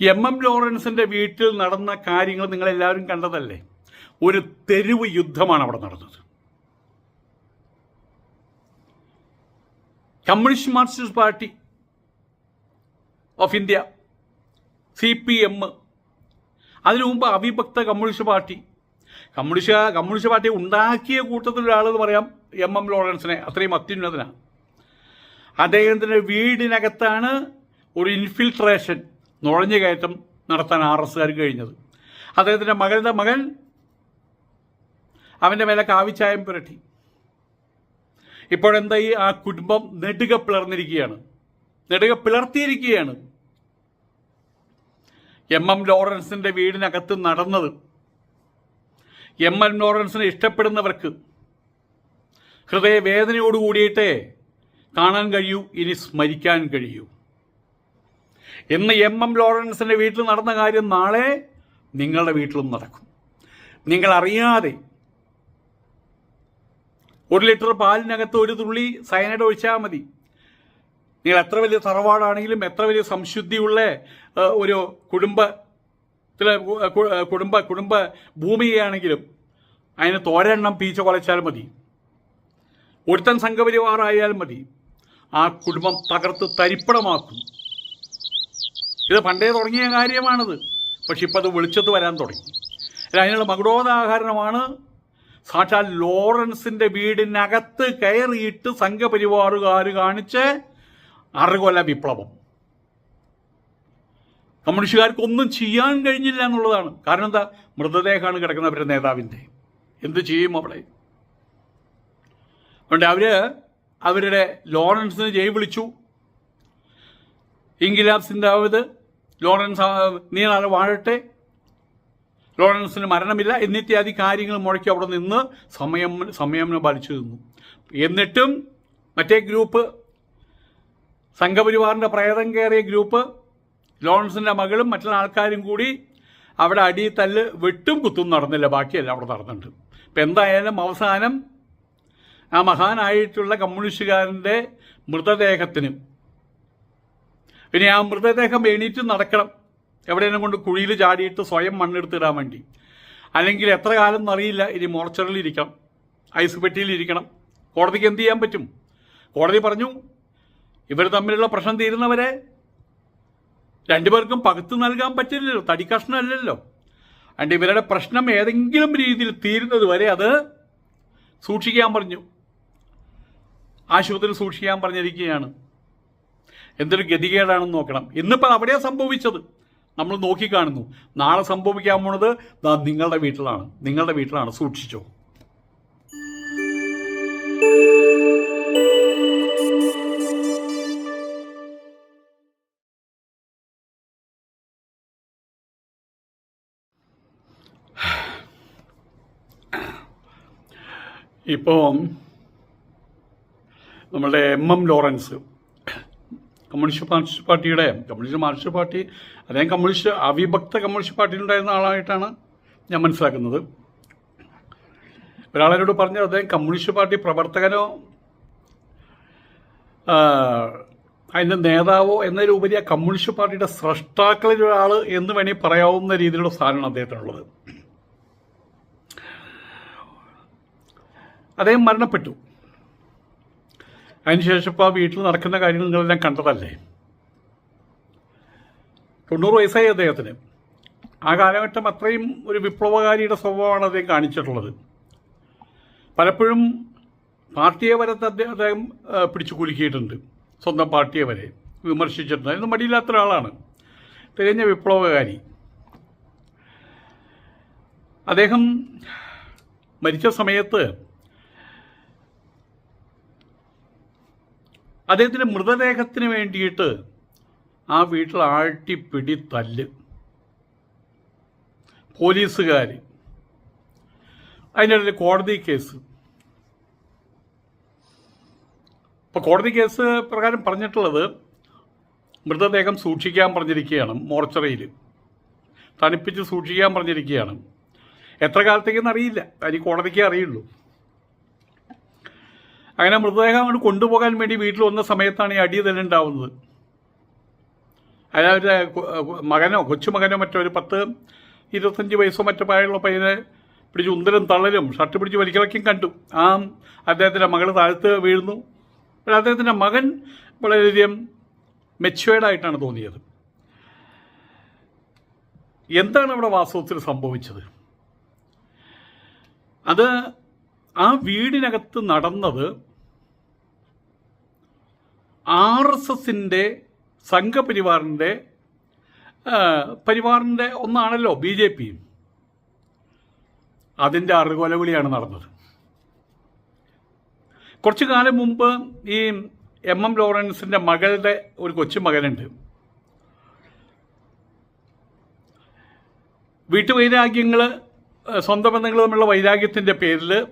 M M ലോറൻസിന്റെ വീട്ടിൽ നടന്ന കാര്യങ്ങൾ നിങ്ങൾ എല്ലാവരും കണ്ടതല്ലേ? ഒരു തെരുവ് യുദ്ധമാണ് അവിടെ നടന്നത്. Communist marxist party of India C P M അതിനു മുമ്പ് അവിഭക്ത communist party. Communist communist party ഉണ്ടാക്കിയ കൂട്ടത്തിൽ എന്ന് പറയാം എം എം ലോറൻസിനെ. അത്രയും അത്യുന്നതനാണ്. അദ്ദേഹത്തിന്റെ വീടിനകത്താണ് ഒരു ഇൻഫിൽട്രേഷൻ നുഴഞ്ഞു കയറ്റം നടത്താൻ ആർ എസ്സുകാർക്ക് കഴിഞ്ഞത്. അദ്ദേഹത്തിന്റെ മകളുടെ മകൻ അവന്റെ മേലെ കാവിച്ചായം പുരട്ടി. ഇപ്പോഴെന്തായി ആ കുടുംബം നെടുക പിളർന്നിരിക്കുകയാണ്. നെടുക പിളർത്തിയിരിക്കുകയാണ്. എം എം ലോറൻസിന്റെ വീടിനകത്ത് നടന്നത്. എം എം ലോറൻസിനെ ഇഷ്ടപ്പെടുന്നവർക്ക് ഹൃദയവേദനയോട് കൂടിയിട്ടേ കാണാൻ കഴിയൂ ഇനി സ്മരിക്കാൻ കഴിയൂ. ഇന്ന് എം എം ലോറൻസിന്റെ വീട്ടിൽ നടന്ന കാര്യം നാളെ നിങ്ങളുടെ വീട്ടിലും നടക്കും. നിങ്ങൾ അറിയാതെ ഒരു ലിറ്റർ പാലിനകത്ത് ഒരു തുള്ളി സയനൈഡ് ഒഴിച്ചാൽ മതി. നിങ്ങൾ എത്ര വലിയ തറവാടാണെങ്കിലും എത്ര വലിയ സംശുദ്ധിയുള്ള ഒരു കുടുംബത്തിലെ കു- കു- കുടുംബ കുടുംബ ഭൂമിയാണെങ്കിലും അതിന് തോരെണ്ണം പീച്ച കുലച്ചാൽ മതി. ഒരുത്തൻ സംഘപരിവാറായാൽ മതി. ആ കുടുംബം തകർത്ത് തരിപ്പണമാക്കും. ഇത് പണ്ടേ തുടങ്ങിയ കാര്യമാണിത്. പക്ഷെ ഇപ്പം അത് വെളിച്ചത്ത് വരാൻ തുടങ്ങി. അതിനുള്ള മകുടോദാഹരണമാണ്. സാക്ഷാൽ ലോറൻസിന്റെ വീടിനകത്ത് കയറിയിട്ട് സംഘപരിവാറുകാർ കാണിച്ച് അറുകൊല വിപ്ലവം. കമ്മ്യൂണിസ്റ്റുകാർക്ക് ഒന്നും ചെയ്യാൻ കഴിഞ്ഞില്ല എന്നുള്ളതാണ്. കാരണം എന്താ? മൃതദേഹമാണ് കിടക്കുന്ന അവരുടെ നേതാവിന്റെ എന്ത് ചെയ്യും അവിടെ അതുകൊണ്ട് അവർ അവരുടെ ലോറൻസിന് ജയ് വിളിച്ചു. ഇൻകിലാബ് സിന്ദാവത് ലോറൻസ് ആ, നീ നാളെ വാഴട്ടെ. ലോറൻസിന് മരണമില്ല. എന്നിത്യാദി കാര്യങ്ങൾ മുഴക്കി അവിടെ നിന്ന് സമയം സമയം വലിച്ചു നിന്നു. എന്നിട്ടും മറ്റേ ഗ്രൂപ്പ് സംഘപരിവാറിന്റെ പ്രേതം കയറിയ ഗ്രൂപ്പ് ലോറൻസിന്റെ മകളും മറ്റുള്ള ആൾക്കാരും കൂടി അവിടെ അടി തല്ല് വെട്ടും കുത്തും നടന്നില്ല. ബാക്കിയെല്ലാം അവിടെ നടന്നിട്ടുണ്ട്. ഇപ്പം എന്തായാലും അവസാനം ആ മഹാനായിട്ടുള്ള കമ്മ്യൂണിസ്റ്റുകാരന്റെ മൃതദേഹത്തിന് ഇനി ആ മൃതദേഹം എണീറ്റ് നടക്കണം. എവിടെയെങ്കിലും കൊണ്ട് കുഴിയിൽ ചാടിയിട്ട് സ്വയം മണ്ണെടുത്തിടാൻ വേണ്ടി. അല്ലെങ്കിൽ എത്ര കാലം എന്നറിയില്ല. ഇനി മോർച്ചറിൽ ഇരിക്കണം ഐസ് പെട്ടിയിൽ ഇരിക്കണം. കോടതിക്ക് എന്ത് ചെയ്യാൻ പറ്റും? കോടതി പറഞ്ഞു ഇവർ തമ്മിലുള്ള പ്രശ്നം തീരുന്നവരെ രണ്ടുപേർക്കും പകുത്ത് നൽകാൻ പറ്റില്ലല്ലോ. തടിക്കഷ്ണമല്ലല്ലോ അണ്ട് ഇവരുടെ പ്രശ്നം ഏതെങ്കിലും രീതിയിൽ തീരുന്നത് വരെ അത് സൂക്ഷിക്കാൻ പറഞ്ഞു. ആശുപത്രിയിൽ സൂക്ഷിക്കാൻ പറഞ്ഞിരിക്കുകയാണ്. എന്തൊരു ഗതികേടാണെന്ന് നോക്കണം. ഇന്നിപ്പോൾ അവിടെയാ സംഭവിച്ചത്. നമ്മൾ നോക്കിക്കാണുന്നു. നാളെ സംഭവിക്കാൻ പോണത് നിങ്ങളുടെ വീട്ടിലാണ്. നിങ്ങളുടെ വീട്ടിലാണ്. സൂക്ഷിച്ചോ. ഇപ്പോൾ നമ്മളുടെ M M Lawrence communist marxist പാർട്ടിയുടെ കമ്മ്യൂണിസ്റ്റ് മാർക്സിസ്റ്റ് പാർട്ടി അദ്ദേഹം കമ്മ്യൂണിസ്റ്റ് അവിഭക്ത കമ്മ്യൂണിസ്റ്റ് പാർട്ടിയിലുണ്ടായിരുന്ന ആളായിട്ടാണ് ഞാൻ മനസ്സിലാക്കുന്നത്. ഒരാളോട് പറഞ്ഞു അദ്ദേഹം കമ്മ്യൂണിസ്റ്റ് പാർട്ടി പ്രവർത്തകനോ അതിന്റെ നേതാവോ എന്നതിലുപരി ആ കമ്മ്യൂണിസ്റ്റ് പാർട്ടിയുടെ സ്രഷ്ടാക്കളിൽ ഒരാൾ എന്ന് വേണമെങ്കിൽ പറയാവുന്ന രീതിയിലുള്ള സ്ഥാനമാണ് അദ്ദേഹത്തിനുള്ളത്. അദ്ദേഹം മരണപ്പെട്ടു. അതിനുശേഷം ഇപ്പോൾ ആ വീട്ടിൽ നടക്കുന്ന കാര്യങ്ങൾ നിങ്ങളെല്ലാം കണ്ടതല്ലേ? തൊണ്ണൂറ് വയസ്സായി അദ്ദേഹത്തിന്. ആ കാലഘട്ടം അത്രയും ഒരു വിപ്ലവകാരിയുടെ സ്വഭാവമാണ് അദ്ദേഹം കാണിച്ചിട്ടുള്ളത്. പലപ്പോഴും പാർട്ടിയെ വരെ അദ്ദേഹം പിടിച്ചു കുലുക്കിയിട്ടുണ്ട്. സ്വന്തം പാർട്ടിയെ വരെ വിമർശിച്ചിട്ടുണ്ട്. അതിന് മടിയില്ലാത്ത ഒരാളാണ്. തികഞ്ഞ വിപ്ലവകാരി. അദ്ദേഹം മരിച്ച സമയത്ത് അദ്ദേഹത്തിന്റെ മൃതദേഹത്തിന് വേണ്ടിയിട്ട് ആ വീട്ടിൽ ആട്ടിപ്പിടി തല്ല്. പോലീസുകാർ അതിന്റെ ഇടയിൽ കോടതി കേസ്. ഇപ്പോൾ കോടതി കേസ് പ്രകാരം പറഞ്ഞിട്ടുള്ളത് മൃതദേഹം സൂക്ഷിക്കാൻ പറഞ്ഞിരിക്കുകയാണ് മോർച്ചറിയിൽ തണുപ്പിച്ച് സൂക്ഷിക്കാൻ പറഞ്ഞിരിക്കുകയാണ്. എത്ര കാലത്തേക്കെന്ന് അറിയില്ല. അതിന് കോടതിക്കേ അറിയുള്ളൂ. അങ്ങനെ മൃതദേഹം അങ്ങോട്ട് കൊണ്ടുപോകാൻ വേണ്ടി വീട്ടിൽ വന്ന സമയത്താണ് ഈ അടി തന്നെ ഉണ്ടാവുന്നത്. അയാളുടെ മകനോ കൊച്ചുമകനോ മറ്റോ ഒരു പത്ത് ഇരുപത്തഞ്ച് വയസ്സോ മറ്റോ പ്രായമുള്ള പയ്യനെ പിടിച്ച് ഉന്തലും തള്ളലും ഷർട്ട് പിടിച്ച് വലിക്കളക്കും കണ്ടു. ആ അദ്ദേഹത്തിന്റെ മകൾ താഴത്ത് വീഴുന്നു. പക്ഷേ അദ്ദേഹത്തിന്റെ മകൻ വളരെയധികം മെച്ചുവേർഡായിട്ടാണ് തോന്നിയത്. എന്താണ് അവിടെ വാസ്തവത്തിൽ സംഭവിച്ചത്? അത് ആ വീടിനകത്ത് നടന്നത് ആർ എസ് എസിന്റെ സംഘപരിവാറിന്റെ പരിവാറിന്റെ ഒന്നാണല്ലോ ബി ജെ പിയും. അതിന്റെ അറുകൊലവിളിയാണ് നടന്നത്. കുറച്ചു കാലം മുമ്പ് ഈ എം എം ലോറൻസിന്റെ മകളുടെ ഒരു കൊച്ചു മകനുണ്ട്. വീട്ടുവൈരാഗ്യങ്ങൾ സ്വന്തം ബന്ധങ്ങൾ തമ്മിലുള്ള വൈരാഗ്യത്തിന്റെ പേരിൽ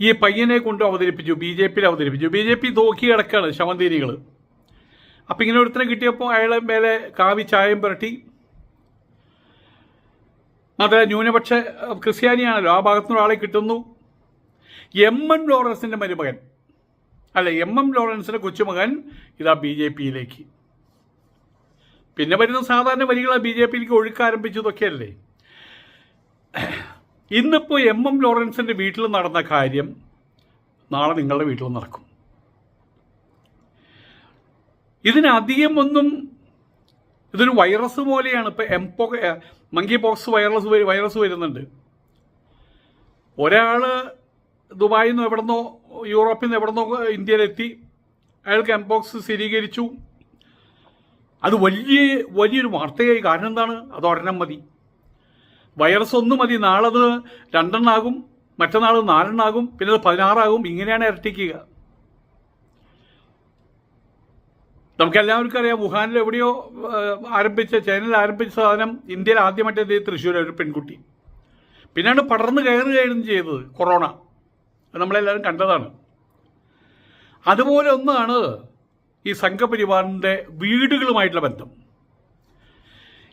ഈ പയ്യനെ കൊണ്ട് അവതരിപ്പിച്ചു ബി ജെ പിയിൽ അവതരിപ്പിച്ചു. ബി ജെ പി തോക്കി കിടക്കുകയാണ് ശവന്തീരികൾ അപ്പം ഇങ്ങനെ ഒരുത്തനെ കിട്ടിയപ്പോൾ അയാളെ മേലെ കാവി ചായം പുരട്ടി. അത് ന്യൂനപക്ഷ ക്രിസ്ത്യാനിയാണല്ലോ. ആ ഭാഗത്തുനിന്ന് ആളെ കിട്ടുന്നു. എം എം ലോറൻസിന്റെ മരുമകൻ. അല്ല എം എം ലോറൻസിന്റെ കൊച്ചുമകൻ ഇതാ ബി ജെ പിയിലേക്ക്. പിന്നെ വരുന്ന സാധാരണ വരികളാണ് ബി ജെ പിയിലേക്ക് ഒഴുക്കാരംഭിച്ചതൊക്കെയല്ലേ? ഇന്നിപ്പോൾ എം എം ലോറൻസിന്റെ വീട്ടിൽ നടന്ന കാര്യം നാളെ നിങ്ങളുടെ വീട്ടിൽ നടക്കും. ഇതിനധികം ഒന്നും ഇതൊരു വൈറസ് പോലെയാണ്. ഇപ്പോൾ mpox monkey pox virus virus വരുന്നുണ്ട്. ഒരാൾ ദുബായിൽ നിന്ന് എവിടെന്നോ യൂറോപ്പിൽ നിന്ന് എവിടെന്നോ ഇന്ത്യയിലെത്തി. അയാൾക്ക് എംപോക്സ് സ്ഥിരീകരിച്ചു. അത് വലിയ വലിയൊരു വാർത്തയായി. കാരണം എന്താണ്? അത് ഒരെണ്ണം മതി. വൈറസ് ഒന്ന് മതി. നാളെ അത് രണ്ടെണ്ണാകും മറ്റന്നാൾ നാലെണ്ണാകും പിന്നെ അത് പതിനാറാകും. ഇങ്ങനെയാണ് ഇരട്ടിക്കുക. നമുക്കെല്ലാവർക്കും അറിയാം വുഹാനിൽ എവിടെയോ ആരംഭിച്ച ചൈനയിൽ ആരംഭിച്ച സാധനം ഇന്ത്യയിൽ ആദ്യമായിട്ട് എത്തിയത് തൃശ്ശൂർ ഒരു പെൺകുട്ടി. പിന്നെയാണ് പടർന്ന് കയറുകയായിരുന്നു ചെയ്തത് കൊറോണ. നമ്മളെല്ലാവരും കണ്ടതാണ്. അതുപോലെ ഒന്നാണ് ഈ സംഘപരിവാറിന്റെ വീടുകളുമായിട്ടുള്ള ബന്ധം.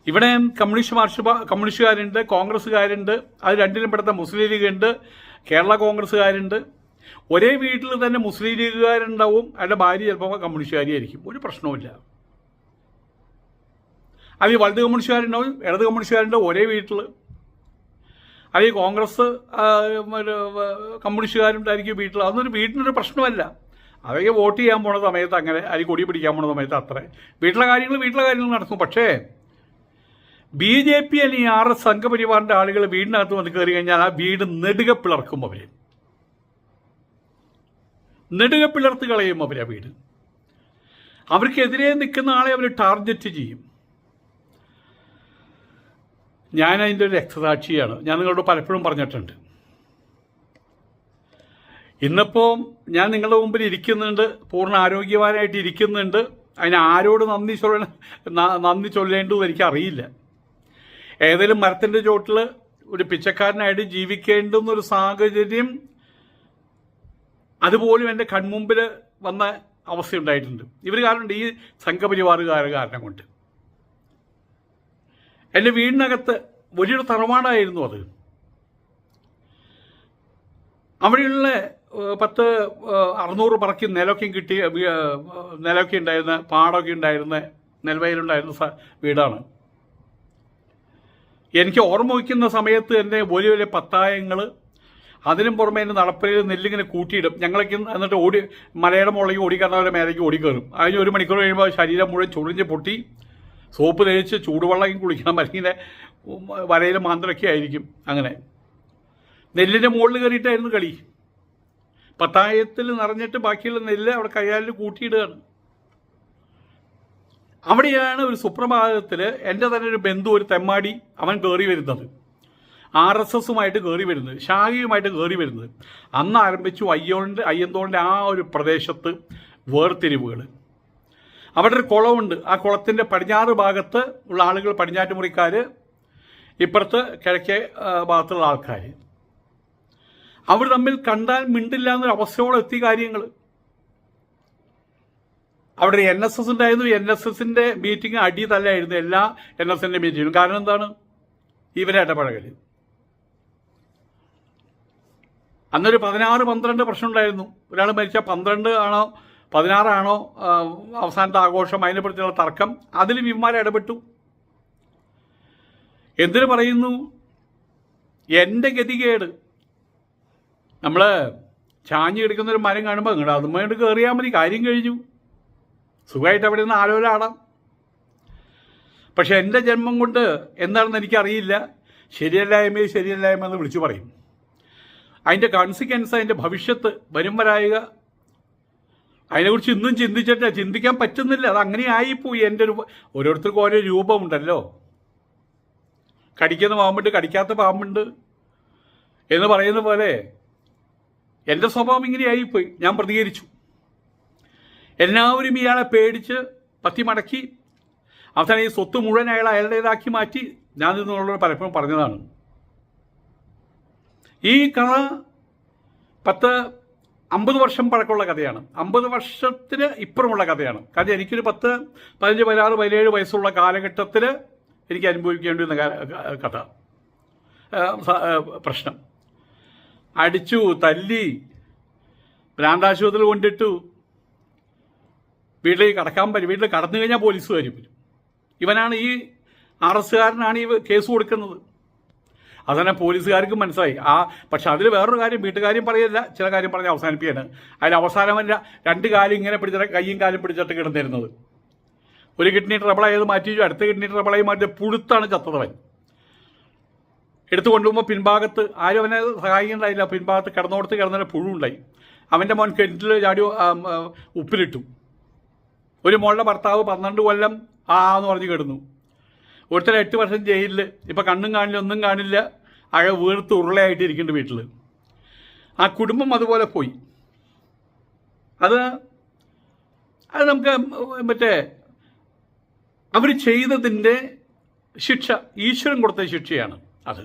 ഇവിടെ കമ്മ്യൂണിസ്റ്റ് മാർഷ് കമ്മ്യൂണിസ്റ്റുകാരുണ്ട് കോൺഗ്രസ്സുകാരുണ്ട് അത് രണ്ടിലും പെടുത്ത മുസ്ലിം ലീഗ് ഉണ്ട് കേരള കോൺഗ്രസ്സുകാരുണ്ട്. ഒരേ വീട്ടിൽ തന്നെ മുസ്ലിം ലീഗുകാരുണ്ടാവും അയാളുടെ ഭാര്യ ചിലപ്പോൾ കമ്മ്യൂണിസ്റ്റുകാരിയായിരിക്കും. ഒരു പ്രശ്നവുമില്ല. അത് ഈ വലത് കമ്മ്യൂണിസ്റ്റുകാരുണ്ടാവും ഇടത് കമ്മ്യൂണിസ്റ്റുകാരുണ്ടാവും ഒരേ വീട്ടിൽ. അത് ഈ കോൺഗ്രസ് കമ്മ്യൂണിസ്റ്റുകാരുണ്ടായിരിക്കും വീട്ടിൽ. അതൊന്നും ഒരു വീട്ടിനൊരു പ്രശ്നമല്ല. അവയ്ക്ക് വോട്ട് ചെയ്യാൻ പോണ സമയത്ത് അങ്ങനെ അതിൽ കൊടി പിടിക്കാൻ പോണ സമയത്ത് അത്ര. വീട്ടിലെ കാര്യങ്ങൾ വീട്ടിലെ കാര്യങ്ങൾ നടക്കും പക്ഷേ ബി ജെ പി അല്ലെങ്കിൽ ആർ എസ് സംഘപരിവാറിന്റെ ആളുകൾ വീടിനകത്ത് വന്ന് കയറി കഴിഞ്ഞാൽ ആ വീട് നെടുക പിളർക്കും അവർ നെടുക പിളർത്ത് കളയും അവർ ആ വീട്. അവർക്കെതിരെ നിൽക്കുന്ന ആളെ അവർ ടാർഗറ്റ് ചെയ്യും. ഞാൻ അതിന്റെ ഒരു രക്തസാക്ഷിയാണ്. ഞാൻ നിങ്ങളോട് പലപ്പോഴും പറഞ്ഞിട്ടുണ്ട്. ഇന്നിപ്പോൾ ഞാൻ നിങ്ങളുടെ മുമ്പിൽ ഇരിക്കുന്നുണ്ട് പൂർണ ആരോഗ്യവാനായിട്ട് ഇരിക്കുന്നുണ്ട്. അതിന് ആരോട് നന്ദി ചൊല്ല നന്ദി ചൊല്ലേണ്ടതെന്ന് എനിക്കറിയില്ല ഏതെങ്കിലും മരത്തിന്റെ ചോട്ടിൽ ഒരു പിച്ചക്കാരനായിട്ട് ജീവിക്കേണ്ടുന്നൊരു സാഹചര്യം അതുപോലും എന്റെ കൺമുമ്പിൽ വന്ന അവസ്ഥയുണ്ടായിട്ടുണ്ട്. ഇവർ കാരണമുണ്ട് ഈ സംഘപരിവാറുകാർ കാരണം കൊണ്ട്. എന്റെ വീടിനകത്ത് വലിയൊരു തറവാടായിരുന്നു അത്. അവിടെയുള്ള പത്ത് അറുന്നൂറ് പറക്കി നിലമൊക്കെ കിട്ടിയ നിലമൊക്കെ ഉണ്ടായിരുന്ന പാടൊക്കെ ഉണ്ടായിരുന്ന നെൽവയലുണ്ടായിരുന്ന വീടാണ്. എനിക്ക് ഓർമ്മ വയ്ക്കുന്ന സമയത്ത് തന്നെ വലിയ വലിയ പത്തായങ്ങൾ അതിനും പുറമെ എന്റെ നടപ്പരയിൽ നെല്ലിങ്ങനെ കൂട്ടിയിടും. ഞങ്ങളൊക്കെ എന്നിട്ട് ഓടി മലയുടെ മുകളിലേക്ക് ഓടിക്കാറുന്നവരെ മേലേക്ക് ഓടിക്കയറും അതിന് ഒരു മണിക്കൂർ കഴിയുമ്പോൾ ശരീരം മുഴുവൻ ചുളിഞ്ഞ് പൊട്ടി സോപ്പ് തേച്ച് ചൂടുവെള്ളം കുളിക്കണം അല്ലെങ്കിൽ വരയിൽ മാന്തിരൊക്കെ ആയിരിക്കും അങ്ങനെ. നെല്ലിന്റെ മുകളിൽ കയറിയിട്ടായിരുന്നു കളി. പത്തായത്തിൽ നിറഞ്ഞിട്ട് ബാക്കിയുള്ള നെല്ല് അവിടെ കയ്യാലിൽ കൂട്ടിയിടുകയാണ്. അവിടെയാണ് ഒരു സുപ്രഭാതത്തിൽ എന്റെ തന്നെ ഒരു ബന്ധു ഒരു തെമ്മാടി അവൻ കയറി വരുന്നത്. ആർ എസ് എസുമായിട്ട് കയറി വരുന്നത് ഷാഹിയുമായിട്ട് കയറി വരുന്നത്. അന്ന് ആരംഭിച്ചു അയ്യോളിന്റെ അയ്യന്തോളിന്റെ ആ ഒരു പ്രദേശത്ത് വേർതിരിവുകൾ അവിടെ ഒരു കുളമുണ്ട്. ആ കുളത്തിന്റെ പടിഞ്ഞാറ് ഭാഗത്ത് ഉള്ള ആളുകൾ പടിഞ്ഞാറ്റുമുറിക്കാർ ഇപ്പുറത്ത് കിഴക്കേ ഭാഗത്തുള്ള ആൾക്കാർ അവർ തമ്മിൽ കണ്ടാൽ മിണ്ടില്ല എന്നൊരു അവസ്ഥയോടെ എത്തി കാര്യങ്ങൾ അവിടെ എൻ എസ് എസ് ഉണ്ടായിരുന്നു. എൻ എസ് എസിന്റെ മീറ്റിംഗ് അടി തല്ലായിരുന്നു എല്ലാ എൻ എസ് എസിന്റെ മീറ്റിംഗും കാരണം എന്താണ്? ഇവരെ ഇടപഴകൽ അന്നൊരു പതിനാറ് പന്ത്രണ്ട് പ്രശ്നം ഉണ്ടായിരുന്നു. ഒരാൾ മരിച്ച പന്ത്രണ്ട് ആണോ പതിനാറാണോ അവസാനത്തെ ആഘോഷം അതിനെപ്പറ്റിയുള്ള തർക്കം. അതിൽ വിമാരെ ഇടപെട്ടു. എന്തിനു പറയുന്നു? എന്റെ ഗതികേട്. നമ്മൾ ചാഞ്ഞ് കിടക്കുന്ന ഒരു മരം കാണുമ്പോൾ അങ്ങോട്ട് അതുമായിട്ട് കയറിയാൽ മതി. കാര്യം കഴിഞ്ഞു. സുഖമായിട്ട് അവിടെ നിന്ന് ആലോലാടാം പക്ഷെ എന്റെ ജന്മം കൊണ്ട് എന്താണെന്ന് എനിക്കറിയില്ല. ശരിയല്ലായ്മയെ ശരിയല്ലായ്മ എന്ന് വിളിച്ചു പറയും. അതിന്റെ കോൺസിക്വൻസ് അതിന്റെ ഭവിഷ്യത്ത് വരും വരായുക. അതിനെക്കുറിച്ച് ഇന്നും ചിന്തിച്ചിട്ട് ചിന്തിക്കാൻ പറ്റുന്നില്ല. അത് അങ്ങനെ ആയിപ്പോയി. എന്റെ ഒരു ഓരോരുത്തർക്കും ഓരോ രൂപമുണ്ടല്ലോ. കടിക്കുന്ന പാമ്പുണ്ട് കടിക്കാത്ത പാമ്പുണ്ട് എന്ന് പറയുന്ന പോലെ എന്റെ സ്വഭാവം ഇങ്ങനെ ആയിപ്പോയി. ഞാൻ പ്രതികരിച്ചു. എല്ലാവരും ഇയാളെ പേടിച്ച് പത്തി മടക്കി അവസാനം ഈ സ്വത്ത് മുഴുവൻ അയാൾ അയാളുടേതാക്കി മാറ്റി. ഞാൻ നിന്നുള്ളവർ പലപ്പോഴും പറഞ്ഞതാണ്. ഈ കഥ പത്ത് അമ്പത് വർഷം പഴക്കമുള്ള കഥയാണ്. അമ്പത് വർഷത്തിന് ഇപ്പുറമുള്ള കഥയാണ്. കാരണം എനിക്കൊരു പത്ത് പതിനഞ്ച് പതിനാറ് പതിനേഴ് വയസ്സുള്ള കാലഘട്ടത്തിൽ എനിക്ക് അനുഭവിക്കേണ്ടി വന്ന കഥ. പ്രശ്നം. അടിച്ചു തല്ലി ഭ്രാന്താശുപത്രിയിൽ കൊണ്ടിട്ടു. വീട്ടിലേക്ക് കടക്കാൻ പറ്റും. വീട്ടിൽ കടന്നു കഴിഞ്ഞാൽ പോലീസ് വരും. ഇവനാണ് ഈ എസ്സുകാരനാണ് ഈ കേസ് കൊടുക്കുന്നത്. അതന്നെ പോലീസുകാർക്കും മനസ്സിലായി. ആ പക്ഷെ അതിൽ വേറൊരു കാര്യം വീട്ടുകാരും പറയല്ല. ചില കാര്യം പറഞ്ഞ് അവസാനിപ്പിക്കുകയാണ്. അതിന് അവസാനം വല്ല രണ്ട് കാലും ഇങ്ങനെ പിടിച്ചിട്ട് കയ്യും കാലും പിടിച്ചിട്ട് കിടന്നിരുന്നത്. ഒരു കിഡ്നി ട്രബിളായത് മാറ്റി അടുത്ത കിഡ്നി ട്രബിളായി മാറ്റി പുഴുത്താണ് ചത്തതവൻ എടുത്തു കൊണ്ടുപോകുമ്പോൾ പിൻഭാഗത്ത് ആരും അവനെ സഹായിക്കുന്നുണ്ടായില്ല പിൻഭാഗത്ത് കിടന്നോടത്ത് കിടന്നൊരു പുഴുണ്ടായി അവന്റെ മോൻ കെറ്റിൽ ചാടി ഉപ്പിലിട്ടു. ഒരു മോളുടെ ഭർത്താവ് പന്ത്രണ്ട് കൊല്ലം ആ എന്ന് പറഞ്ഞ് കിടന്നു. ഒരുത്തര എട്ട് വർഷം ജയിലിൽ ഇപ്പം കണ്ണും കാണില്ല ഒന്നും കാണില്ല അഴ വീർത്ത് ഉരുളയായിട്ട് ഇരിക്കുന്നുണ്ട് വീട്ടിൽ ആ കുടുംബം അതുപോലെ പോയി. അത് അത് നമുക്ക് മറ്റേ അവർ ചെയ്തതിന്റെ ശിക്ഷ ഈശ്വരൻ കൊടുത്ത ശിക്ഷയാണ് അത്.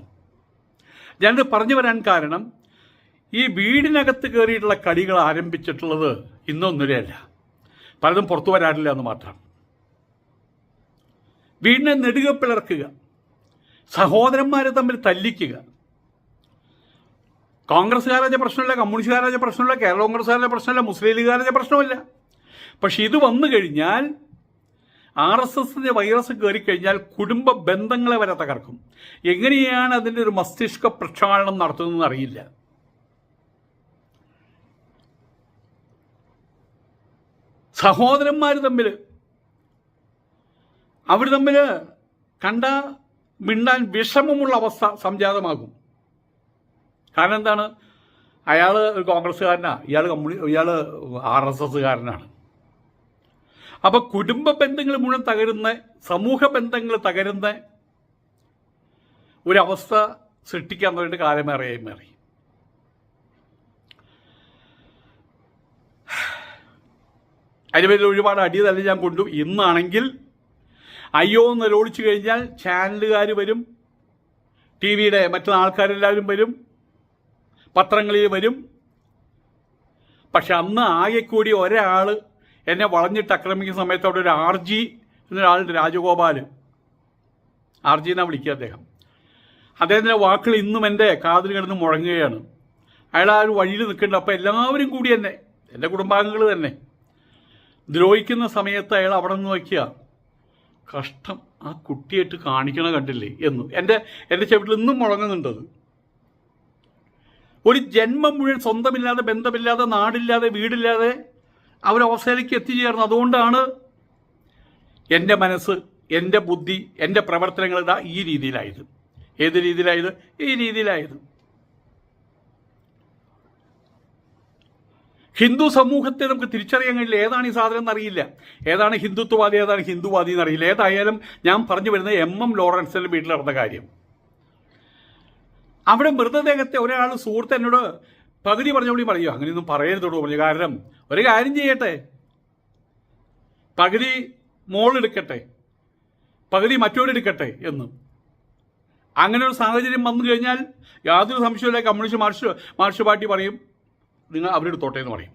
ഞാനത് പറഞ്ഞു വരാൻ കാരണം ഈ വീടിനകത്ത് കയറിയിട്ടുള്ള കളികൾ ആരംഭിച്ചിട്ടുള്ളത് ഇന്നൊന്നുരയല്ല പലതും പുറത്തു വരാറില്ല എന്ന് മാത്രം. വീടിനെ നെടുക പിളർക്കുക. സഹോദരന്മാരെ തമ്മിൽ തല്ലിക്കുക. കോൺഗ്രസ്സുകാരുടെ പ്രശ്നമില്ല കമ്മ്യൂണിസ്റ്റുകാരുടെ പ്രശ്നമില്ല കേരള കോൺഗ്രസ്സുകാരുടെ പ്രശ്നമില്ല മുസ്ലിം ലീഗുകാരുടെ പ്രശ്നമില്ല. പക്ഷെ ഇത് വന്നു കഴിഞ്ഞാൽ ആർ എസ് എസിന്റെ വൈറസ് കയറിക്കഴിഞ്ഞാൽ കുടുംബ ബന്ധങ്ങളെ വരെ തകർക്കും. എങ്ങനെയാണ് അതിന്റെ ഒരു മസ്തിഷ്ക പ്രക്ഷാളനം നടത്തുന്നതെന്ന് അറിയില്ല. സഹോദരന്മാർ തമ്മിൽ അവർ തമ്മിൽ കണ്ട മിണ്ടാൻ വിഷമമുള്ള അവസ്ഥ സംജാതമാകും. കാരണം എന്താണ്? അയാൾ ഒരു കോൺഗ്രസ്സുകാരനാണ് ഇയാൾ കമ്മ്യൂണി ഇയാൾ ആർ എസ് എസ്സുകാരനാണ്. അപ്പോൾ കുടുംബ ബന്ധങ്ങൾ മുഴുവൻ തകരുന്ന സമൂഹ ബന്ധങ്ങൾ തകരുന്ന ഒരവസ്ഥ സൃഷ്ടിക്കാൻ തുടങ്ങിയിട്ട് കാലമേറിയായി മാറി. അതിന് പേരിൽ ഒരുപാട് അടി തന്നെ ഞാൻ കൊണ്ടു. ഇന്നാണെങ്കിൽ അയ്യോ എന്ന് ലോടിച്ചു കഴിഞ്ഞാൽ ചാനലുകാർ വരും. ടി വിയുടെ മറ്റുള്ള ആൾക്കാരെല്ലാവരും വരും. പത്രങ്ങളിൽ വരും. പക്ഷെ അന്ന് ആകെക്കൂടി ഒരാൾ എന്നെ വളഞ്ഞിട്ട് ആക്രമിക്കുന്ന സമയത്ത് അവിടെ ഒരു ആർ ജി എന്നൊരാളുണ്ട് രാജഗോപാൽ ആർ ജി എന്നാണ് വിളിക്കുക അദ്ദേഹം. അദ്ദേഹത്തിന്റെ വാക്കുകൾ ഇന്നും എന്റെ കാതിൽ കിടന്ന് മുഴങ്ങുകയാണ്. അയാൾ ആ ഒരു വഴിയിൽ നിൽക്കുന്നുണ്ട്. അപ്പോൾ എല്ലാവരും കൂടി തന്നെ എന്റെ കുടുംബാംഗങ്ങൾ തന്നെ ദ്രോഹിക്കുന്ന സമയത്ത് അയാൾ അവിടെ നിന്ന് വയ്ക്കുക കഷ്ടം ആ കുട്ടിയായിട്ട് കാണിക്കണ കണ്ടില്ലേ? എന്ന്. എന്റെ എന്റെ ചെവിട്ടിൽ ഇന്നും മുഴങ്ങുന്നുണ്ടത് ഒരു ജന്മം മുഴുവൻ സ്വന്തമില്ലാതെ ബന്ധമില്ലാതെ നാടില്ലാതെ വീടില്ലാതെ അവരവസ്ഥയിലേക്ക് എത്തിച്ചേർന്നു. അതുകൊണ്ടാണ് എന്റെ മനസ്സ് എന്റെ ബുദ്ധി എന്റെ പ്രവർത്തനങ്ങൾ ഇതാ ഈ രീതിയിലായത്. ഏത് രീതിയിലായത്? ഈ രീതിയിലായത്. ഹിന്ദു സമൂഹത്തെ നമുക്ക് തിരിച്ചറിയാൻ കഴിയില്ല. ഏതാണ് ഈ സാധനം എന്നറിയില്ല. ഏതാണ് ഹിന്ദുത്വവാദി ഏതാണ് ഹിന്ദുവാദി എന്നറിയില്ല. ഏതായാലും ഞാൻ പറഞ്ഞു വരുന്നത് എം. എം. ലോറൻസിന്റെ വീട്ടിൽ നടന്ന കാര്യം. അവിടെ മൃതദേഹത്തെ ഒരാൾ സുഹൃത്ത് എന്നോട് പകുതി പറഞ്ഞോളി പറയോ. അങ്ങനെയൊന്നും പറയരുതോട് പറഞ്ഞു. കാരണം ഒരു കാര്യം ചെയ്യട്ടെ. പകുതി മോളെടുക്കട്ടെ പകുതി മറ്റോരെടുക്കട്ടെ എന്ന്. അങ്ങനെ ഒരു സാഹചര്യം വന്നു കഴിഞ്ഞാൽ യാതൊരു സംശയമില്ല കമ്മ്യൂണിസ്റ്റ് മാർഷ് മാർഷ് പാർട്ടി പറയും നിങ്ങൾ അവരെടുത്തോട്ടെ എന്ന് പറയും.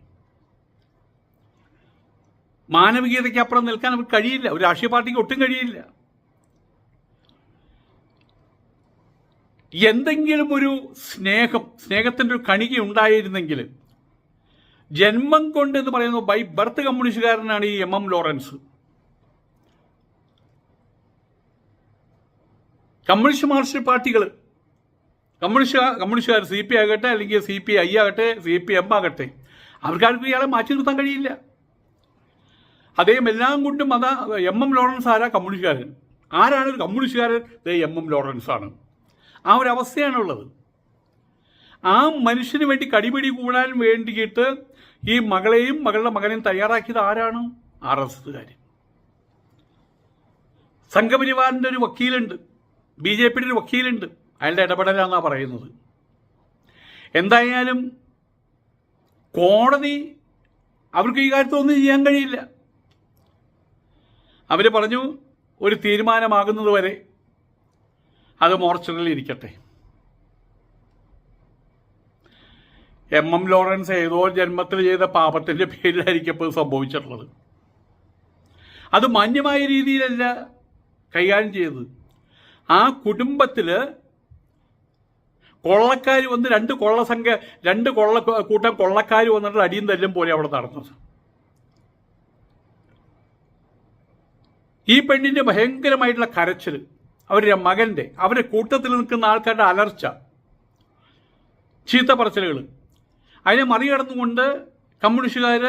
മാനവികതയ്ക്ക് അപ്പുറം നിൽക്കാൻ അവർക്ക് കഴിയില്ല. ഒരു രാഷ്ട്രീയ പാർട്ടിക്ക് ഒട്ടും കഴിയില്ല. എന്തെങ്കിലും ഒരു സ്നേഹം സ്നേഹത്തിന്റെ ഒരു കണിക ഉണ്ടായിരുന്നെങ്കിൽ ജന്മം കൊണ്ട് എന്ന് പറയുന്നത് ബൈ ബർത്ത് കമ്മ്യൂണിസ്റ്റുകാരനാണ് ഈ M M Lawrence. Communist marxist പാർട്ടികൾ കമ്മ്യൂണിസ്റ്റ് കമ്മ്യൂണിസ്റ്റുകാർ സി പി ആകട്ടെ അല്ലെങ്കിൽ സി പി ഐ ആകട്ടെ സി പി എം ആകട്ടെ അവർക്കാർക്കും ഇയാളെ മാറ്റി നിർത്താൻ കഴിയില്ല. അദ്ദേഹം എല്ലാം കൊണ്ടും അതാ എം എം ലോറൻസ് ആരാ? കമ്മ്യൂണിസ്റ്റുകാരൻ. ആരാണ് ഒരു കമ്മ്യൂണിസ്റ്റുകാരൻ? ദേ എം എം ലോറൻസ് ആണ്. ആ ഒരു അവസ്ഥയാണുള്ളത്. ആ മനുഷ്യന് വേണ്ടി കടിപിടി കൂടാൻ വേണ്ടിയിട്ട് ഈ മകളെയും മകളുടെ മകനെയും തയ്യാറാക്കിയത് ആരാണ്? ആർ എസ് എസ്സുകാർ സംഘപരിവാറിന്റെ ഒരു വക്കീലുണ്ട്. ബി ജെ പിയുടെ ഒരു വക്കീലുണ്ട്. അയാളുടെ ഇടപെടലാണെന്നാണ് പറയുന്നത്. എന്തായാലും കോടതി അവർക്ക് ഈ കാര്യത്തൊന്നും ചെയ്യാൻ കഴിയില്ല. അവർ പറഞ്ഞു ഒരു തീരുമാനമാകുന്നത് വരെ അത് മോർച്ചറിൽ ഇരിക്കട്ടെ. എം. എം. ലോറൻസ് ഏതോ ജന്മത്തിൽ ചെയ്ത പാപത്തിന്റെ പേരിലായിരിക്കും ഇപ്പോൾ സംഭവിച്ചിട്ടുള്ളത്. അത് മാന്യമായ രീതിയിലല്ല കൈകാര്യം ചെയ്തത്. ആ കുടുംബത്തിൽ കൊള്ളക്കാർ വന്ന് രണ്ട് കൊള്ളസംഖ്യ രണ്ട് കൊള്ള കൂട്ടം കൊള്ളക്കാർ വന്നിട്ട് അടിയും തല്ലും പോലെ അവിടെ നടന്നത്. ഈ പെണ്ണിന്റെ ഭയങ്കരമായിട്ടുള്ള കരച്ചിൽ അവരുടെ മകന്റെ അവരുടെ കൂട്ടത്തിൽ നിൽക്കുന്ന ആൾക്കാരുടെ അലർച്ച ചീത്ത പറച്ചിലുകൾ അതിനെ മറികടന്നുകൊണ്ട് കമ്മ്യൂണിസ്റ്റുകാർ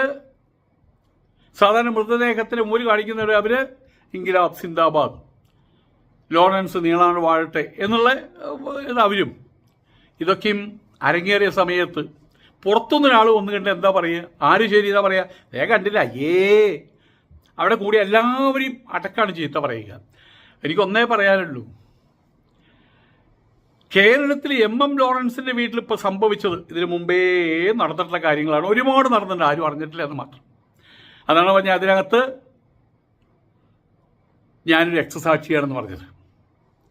സാധാരണ മൃതദേഹത്തിന് മൂൽ കാണിക്കുന്നവർ അവർ ഇൻകിലാബ് സിന്ദാബാദ് ലോറൻസ് നീളാണ് വാഴട്ടെ എന്നുള്ള ഇത് അവരും. ഇതൊക്കെയും അരങ്ങേറിയ സമയത്ത് പുറത്തുനിന്ന് ഒരാൾ വന്നു കണ്ട് എന്താ പറയുക? ആര് ശരി എന്താ പറയുക? ഞാൻ കണ്ടില്ല. അയ്യേ. അവിടെ കൂടി എല്ലാവരെയും അടക്കാണ് ചീത്ത പറയുക. എനിക്കൊന്നേ പറയാനുള്ളൂ. കേരളത്തിൽ എം എം ലോറൻസിന്റെ വീട്ടിൽ ഇപ്പോൾ സംഭവിച്ചത് ഇതിനു മുമ്പേ നടന്നിട്ടുള്ള കാര്യങ്ങളാണ്. ഒരുപാട് നടന്നിട്ടുണ്ട്. ആരും അറിഞ്ഞിട്ടില്ല എന്ന് മാത്രം. അതാണ് പറഞ്ഞാൽ അതിനകത്ത് ഞാനൊരു രക്തസാക്ഷിയാണെന്ന് പറഞ്ഞത്.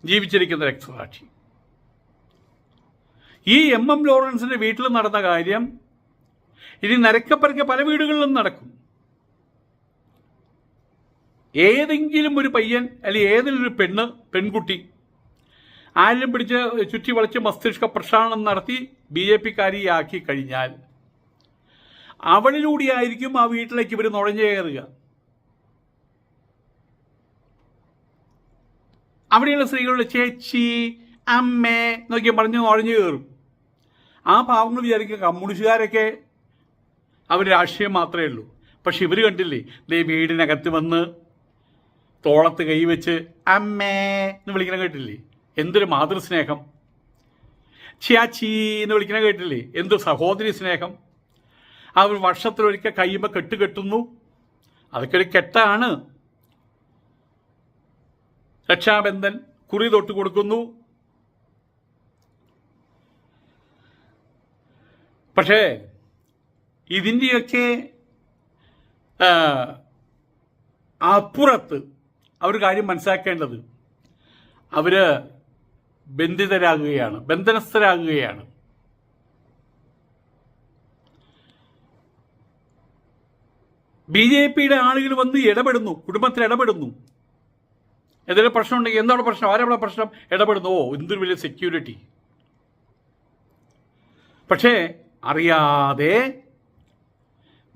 ജീവിച്ചിരിക്കുന്ന രക്തസാക്ഷി. ഈ എം എം ലോറൻസിന്റെ വീട്ടിൽ നടന്ന കാര്യം ഇനി നിരക്കപ്പരക്കെ പല വീടുകളിലും നടക്കും. ഏതെങ്കിലും ഒരു പയ്യൻ അല്ലെങ്കിൽ ഏതെങ്കിലും ഒരു പെണ്ണ് പെൺകുട്ടി ആരും പിടിച്ച് ചുറ്റി വളച്ച് മസ്തിഷ്ക പ്രക്ഷാളനം നടത്തി ബി ജെ പിക്കാരിയാക്കി കഴിഞ്ഞാൽ അവളിലൂടെയായിരിക്കും ആ വീട്ടിലേക്ക് ഇവർ നുഴഞ്ഞു കയറുക. അവിടെയുള്ള സ്ത്രീകളുടെ ചേച്ചി അമ്മേ എന്നൊക്കെ പറഞ്ഞ് നുഴഞ്ഞു കയറും. ആ പാവങ്ങൾ വിചാരിക്കുക കമ്മ്യൂണിസ്റ്റുകാരൊക്കെ അവർ രാഷ്ട്രീയം മാത്രമേ ഉള്ളൂ. പക്ഷെ ഇവർ കണ്ടില്ലേ? ദേ വീടിനകത്ത് വന്ന് തോളത്ത് കൈവച്ച് അമ്മേ എന്ന് വിളിക്കണ കേട്ടില്ലേ? എന്തൊരു മാതൃസ്നേഹം. ചിയാച്ചി എന്ന് വിളിക്കണ കേട്ടില്ലേ? എന്ത് സഹോദരി സ്നേഹം. അവർ വർഷത്തിലൊരിക്കൽ കയ്യുമ്പോൾ കെട്ട് കെട്ടുന്നു. അതൊക്കെ ഒരു കെട്ടാണ്. രക്ഷാബന്ധൻ കുറി തൊട്ട് കൊടുക്കുന്നു. പക്ഷേ ഇതിന്റെയൊക്കെ അപ്പുറത്ത് അവർ കാര്യം മനസ്സിലാക്കേണ്ടത്. അവർ ബന്ധിതരാകുകയാണ് ബന്ധനസ്ഥരാകുകയാണ്. ബി ജെ പിയുടെ ആളുകൾ വന്ന് ഇടപെടുന്നു കുടുംബത്തിൽ ഇടപെടുന്നു. എന്തെങ്കിലും പ്രശ്നം ഉണ്ടെങ്കിൽ എന്താണ് പ്രശ്നം? ആരവിടെ പ്രശ്നം? ഇടപെടുന്നു. ഓ എന്തൊരു വലിയ സെക്യൂരിറ്റി പക്ഷേ അറിയാതെ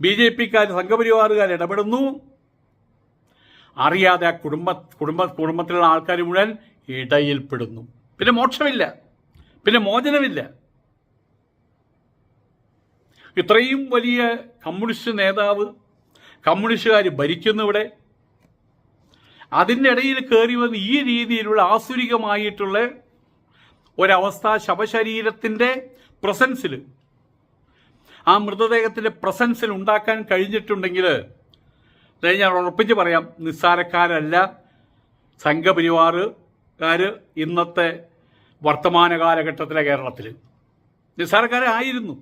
ബി ജെ പിക്കാർ സംഘപരിവാറുകാർ ഇടപെടുന്നു. അറിയാതെ ആ കുടുംബ കുടുംബ കുടുംബത്തിലുള്ള ആൾക്കാർ മുഴുവൻ ഇടയിൽപ്പെടുന്നു. പിന്നെ മോക്ഷമില്ല. പിന്നെ മോചനമില്ല. ഇത്രയും വലിയ കമ്മ്യൂണിസ്റ്റ് നേതാവ് കമ്മ്യൂണിസ്റ്റുകാർ ഭരിക്കുന്നു ഇവിടെ അതിന്റെ ഇടയിൽ കയറി വന്ന് ഈ രീതിയിലുള്ള ആസുരികമായിട്ടുള്ള ഒരവസ്ഥ ശവശരീരത്തിന്റെ പ്രസൻസിൽ ആ മൃതദേഹത്തിന്റെ പ്രസൻസിൽ ഉണ്ടാക്കാൻ കഴിഞ്ഞിട്ടുണ്ടെങ്കിൽ ഞാൻ ഉറപ്പിച്ച് പറയാം നിസ്സാരക്കാരല്ല. സംഘപരിവാറുകാർ ഇന്നത്തെ വർത്തമാന കാലഘട്ടത്തിലെ കേരളത്തിൽ നിസ്സാരക്കാരായിരുന്നു.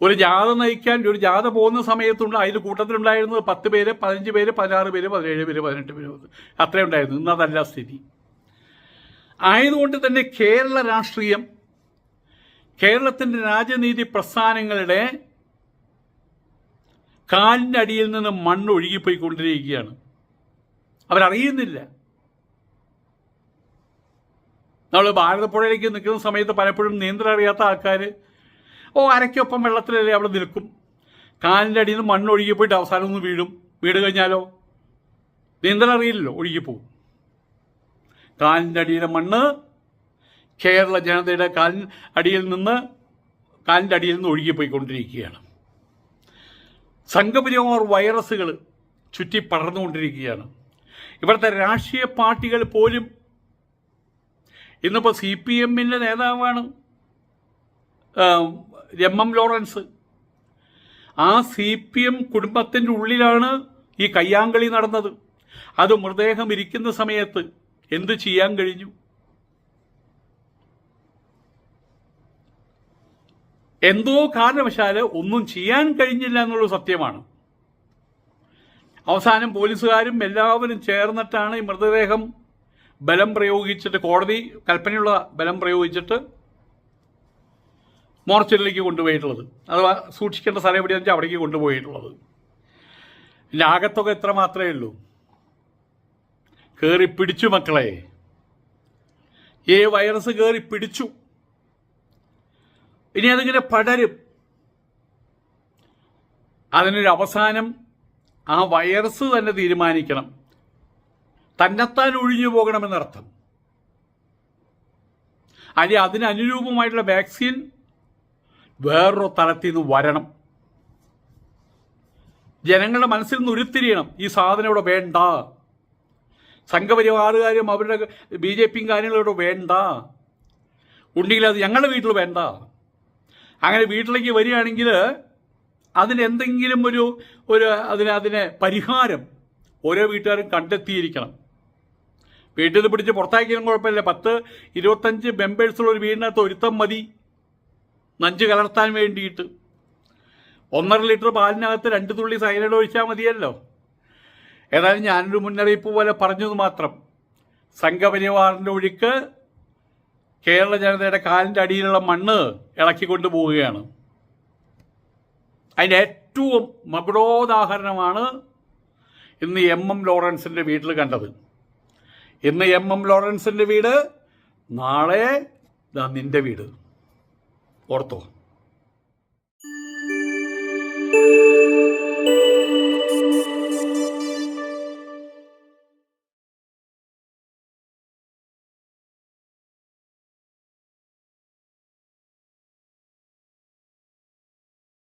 ഒരു ജാഥ നയിക്കാൻ ഒരു ജാഥ പോകുന്ന സമയത്തുണ്ട് അതിൽ കൂട്ടത്തിലുണ്ടായിരുന്നത് പത്ത് പേര് പതിനഞ്ച് പേര് പതിനാറ് പേര് പതിനേഴ് പേര് പതിനെട്ട് പേര് അത്രേ ഉണ്ടായിരുന്നു. ഇന്നതല്ല സ്ഥിതി. ആയതുകൊണ്ട് തന്നെ കേരള രാഷ്ട്രീയം കേരളത്തിന്റെ രാജനീതി പ്രസ്ഥാനങ്ങളുടെ കാലിന്റെ അടിയിൽ നിന്ന് മണ്ണ് ഒഴുകിപ്പോയിക്കൊണ്ടിരിക്കുകയാണ്. അവരറിയുന്നില്ല. നമ്മൾ ഭാരതപ്പുഴയിലേക്ക് നിൽക്കുന്ന സമയത്ത് പലപ്പോഴും നീന്തൽ അറിയാത്ത ആൾക്കാർ ഓ അരയ്ക്കൊപ്പം വെള്ളത്തിലല്ലേ അവിടെ നിൽക്കും? കാലിന്റെ അടിയിൽ നിന്ന് മണ്ണ് ഒഴുകി പോയിട്ട് അവസാനം ഒന്ന് വീഴും. വീട് കഴിഞ്ഞാലോ? നീന്തൽ അറിയില്ലല്ലോ ഒഴുകിപ്പോവും. കാലിന്റെ അടിയിലെ മണ്ണ് കേരള ജനതയുടെ കാലിൻ അടിയിൽ നിന്ന് കാലിന്റെ അടിയിൽ നിന്ന് ഒഴുകിപ്പോയിക്കൊണ്ടിരിക്കുകയാണ്. സംഘപരിവാർ വൈറസുകൾ ചുറ്റി പടർന്നുകൊണ്ടിരിക്കുകയാണ്. ഇവിടുത്തെ രാഷ്ട്രീയ പാർട്ടികൾ പോലും ഇന്നിപ്പോൾ സി പി എമ്മിന്റെ നേതാവാണ് എം എം ലോറൻസ്. ആ സി പി എം കുടുംബത്തിന്റെ ഉള്ളിലാണ് ഈ കയ്യാങ്കളി നടന്നത്. അത് മൃതദേഹം ഇരിക്കുന്ന സമയത്ത് എന്ത് ചെയ്യാൻ കഴിഞ്ഞു? എന്തോ കാരണവശാൽ ഒന്നും ചെയ്യാൻ കഴിഞ്ഞില്ല എന്നുള്ളത് സത്യമാണ്. അവസാനം പോലീസുകാരും എല്ലാവരും ചേർന്നിട്ടാണ് ഈ മൃതദേഹം ബലം പ്രയോഗിച്ചിട്ട് കോടതി കൽപ്പനയുള്ള ബലം പ്രയോഗിച്ചിട്ട് മോർച്ചറിലേക്ക് കൊണ്ടുപോയിട്ടുള്ളത്. അഥവാ സൂക്ഷിക്കേണ്ട സ്ഥലം എവിടെയാണെന്ന് വെച്ചാൽ അവിടേക്ക് കൊണ്ടുപോയിട്ടുള്ളത്. ഇതിന്റെ എത്ര മാത്രമേ ഉള്ളൂ. കയറി പിടിച്ചു മക്കളെ. ഈ വൈറസ് കയറി പിടിച്ചു. ഇനി അതിങ്ങനെ പടരും. അതിനൊരു അവസാനം ആ വൈറസ് തന്നെ തീരുമാനിക്കണം. തന്നെത്താൻ ഒഴിഞ്ഞു പോകണമെന്നർത്ഥം. അല്ലെ അതിന് അനുരൂപമായിട്ടുള്ള വാക്സിൻ വേറൊരു തലത്തിൽ നിന്ന് വരണം. ജനങ്ങളുടെ മനസ്സിൽ നിന്ന് ഉരുത്തിരിയണം. ഈ സാധനം ഇവിടെ വേണ്ട. സംഘപരിവാറുകാരും അവരുടെ ബി ജെ പിയും കാര്യങ്ങളും ഇവിടെ വേണ്ട. ഉണ്ടെങ്കിൽ അത് ഞങ്ങളുടെ വീട്ടിൽ വേണ്ട. അങ്ങനെ വീട്ടിലേക്ക് വരികയാണെങ്കിൽ അതിന് എന്തെങ്കിലും ഒരു ഒരു അതിന് അതിന് പരിഹാരം ഓരോ വീട്ടുകാരും കണ്ടെത്തിയിരിക്കണം. വീട്ടിൽ നിന്ന് പിടിച്ച് പുറത്താക്കിയാലും കുഴപ്പമില്ല. പത്ത് ഇരുപത്തഞ്ച് മെമ്പേഴ്സുള്ള ഒരു വീടിനകത്ത് ഒരുത്തം മതി. നഞ്ച് കലർത്താൻ വേണ്ടിയിട്ട്. ഒന്നര ലിറ്റർ പാലിനകത്ത് രണ്ട് തുള്ളി സൈലഡ് ഒഴിച്ചാൽ മതിയല്ലോ. ഏതായാലും ഞാനൊരു മുന്നറിയിപ്പ് പോലെ പറഞ്ഞത് മാത്രം. സംഘപരിവാറിന്റെ ഒഴുക്ക് കേരള ജനതയുടെ കാലിന്റെ അടിയിലുള്ള മണ്ണ് ഇളക്കി പോവുകയാണ്. അതിന്റെ ഏറ്റവും മകുടോദാഹരണമാണ് ഇന്ന് എം എം ലോറൻസിന്റെ വീട്ടിൽ കണ്ടത്. ഇന്ന് എം എം ലോറൻസിന്റെ വീട് നാളെ നിന്റെ വീട്. ഓർത്തോ?